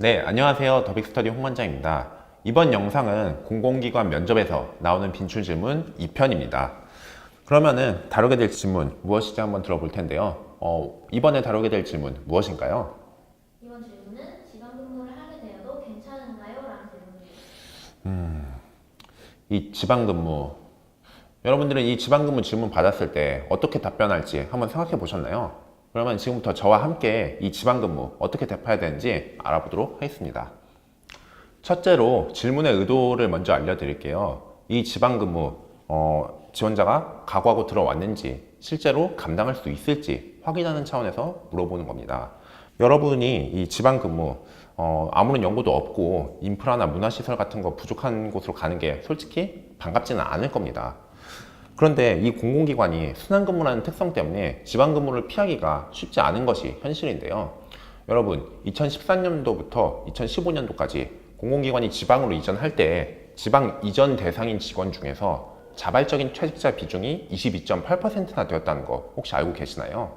네, 안녕하세요. 더빅스터디 홍만장입니다. 이번 영상은 공공기관 면접에서 나오는 빈출 질문 2편입니다. 그러면은 다루게 될 질문 무엇인지 한번 들어볼 텐데요. 어, 이번에 다루게 될 질문 무엇인가요? 이번 질문은 지방 근무를 하게 되어도 괜찮은가요? 라는 질문입니다. 이 지방 근무. 여러분들은 이 지방 근무 질문 받았을 때 어떻게 답변할지 한번 생각해 보셨나요? 그러면 지금부터 저와 함께 이 지방근무 어떻게 대파해야 되는지 알아보도록 하겠습니다. 첫째로 질문의 의도를 먼저 알려드릴게요. 이 지방근무 어, 지원자가 각오하고 들어왔는지 실제로 감당할 수 있을지 확인하는 차원에서 물어보는 겁니다. 여러분이 이 지방근무 어, 아무런 연고도 없고 인프라나 문화시설 같은 거 부족한 곳으로 가는 게 솔직히 반갑지는 않을 겁니다. 그런데 이 공공기관이 순환근무라는 특성 때문에 지방근무를 피하기가 쉽지 않은 것이 현실인데요. 여러분, 2013년도부터 2015년도까지 공공기관이 지방으로 이전할 때 지방 이전 대상인 직원 중에서 자발적인 퇴직자 비중이 22.8%나 되었다는 거 혹시 알고 계시나요?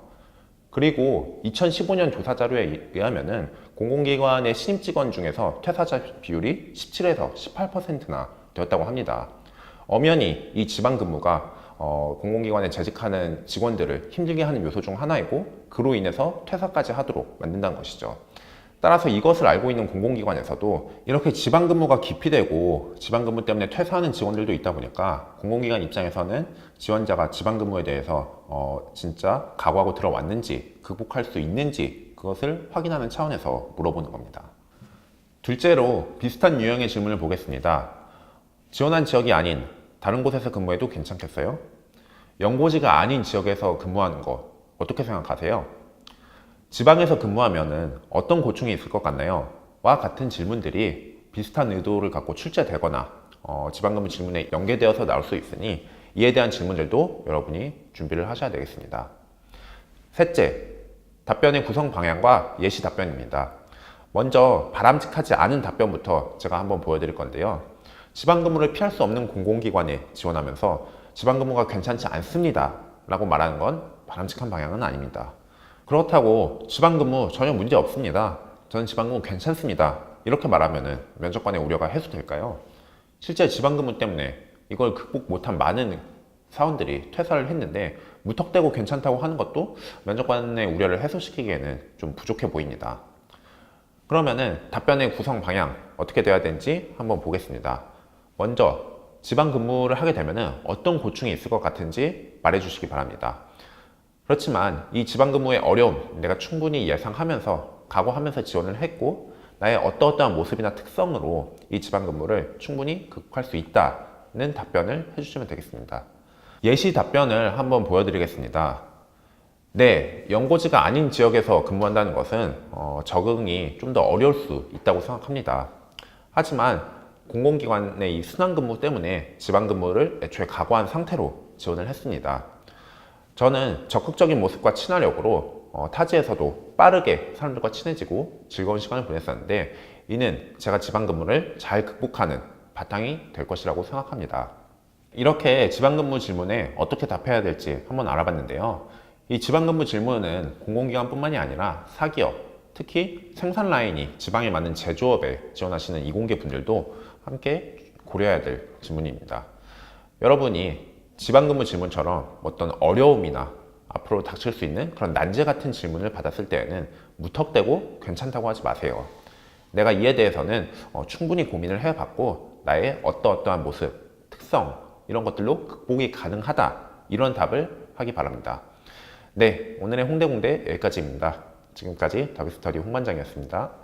그리고 2015년 조사 자료에 의하면은 공공기관의 신입 직원 중에서 퇴사자 비율이 17에서 18%나 되었다고 합니다. 엄연히 이 지방 근무가 어, 공공기관에 재직하는 직원들을 힘들게 하는 요소 중 하나이고 그로 인해서 퇴사까지 하도록 만든다는 것이죠. 따라서 이것을 알고 있는 공공기관에서도 이렇게 지방 근무가 기피되고 지방 근무 때문에 퇴사하는 직원들도 있다 보니까 공공기관 입장에서는 지원자가 지방 근무에 대해서 어, 진짜 각오하고 들어왔는지 극복할 수 있는지 그것을 확인하는 차원에서 물어보는 겁니다. 둘째로 비슷한 유형의 질문을 보겠습니다. 지원한 지역이 아닌 다른 곳에서 근무해도 괜찮겠어요? 연고지가 아닌 지역에서 근무하는 거 어떻게 생각하세요? 지방에서 근무하면은 어떤 고충이 있을 것 같나요? 와 같은 질문들이 비슷한 의도를 갖고 출제되거나 어, 지방근무 질문에 연계되어서 나올 수 있으니 이에 대한 질문들도 여러분이 준비를 하셔야 되겠습니다. 셋째, 답변의 구성 방향과 예시 답변입니다. 먼저 바람직하지 않은 답변부터 제가 한번 보여드릴 건데요. 지방근무를 피할 수 없는 공공기관에 지원하면서 지방근무가 괜찮지 않습니다. 라고 말하는 건 바람직한 방향은 아닙니다. 그렇다고 지방근무 전혀 문제 없습니다. 저는 지방근무 괜찮습니다. 이렇게 말하면은 면접관의 우려가 해소될까요? 실제 지방근무 때문에 이걸 극복 못한 많은 사원들이 퇴사를 했는데 무턱대고 괜찮다고 하는 것도 면접관의 우려를 해소시키기에는 좀 부족해 보입니다. 그러면은 답변의 구성 방향 어떻게 돼야 되는지 한번 보겠습니다. 먼저 지방 근무를 하게 되면은 어떤 고충이 있을 것 같은지 말해 주시기 바랍니다. 그렇지만 이 지방 근무의 어려움 내가 충분히 예상하면서 각오하면서 지원을 했고 나의 어떠어떠한 모습이나 특성으로 이 지방 근무를 충분히 극복할 수 있다는 답변을 해주시면 되겠습니다. 예시 답변을 한번 보여드리겠습니다. 네, 연고지가 아닌 지역에서 근무한다는 것은 어, 적응이 좀 더 어려울 수 있다고 생각합니다. 하지만 공공기관의 이 순환근무 때문에 지방근무를 애초에 각오한 상태로 지원을 했습니다. 저는 적극적인 모습과 친화력으로 어, 타지에서도 빠르게 사람들과 친해지고 즐거운 시간을 보냈었는데 이는 제가 지방근무를 잘 극복하는 바탕이 될 것이라고 생각합니다. 이렇게 지방근무 질문에 어떻게 답해야 될지 한번 알아봤는데요. 이 지방근무 질문은 공공기관뿐만이 아니라 사기업, 특히 생산 라인이 지방에 맞는 제조업에 지원하시는 이공계 분들도 함께 고려해야 될 질문입니다. 여러분이 지방근무 질문처럼 어떤 어려움이나 앞으로 닥칠 수 있는 그런 난제 같은 질문을 받았을 때에는 무턱대고 괜찮다고 하지 마세요. 내가 이에 대해서는 어, 충분히 고민을 해봤고 나의 어떠어떠한 모습, 특성 이런 것들로 극복이 가능하다 이런 답을 하기 바랍니다. 네, 오늘의 홍대공대 여기까지입니다. 지금까지 더비스터디 홍반장이었습니다.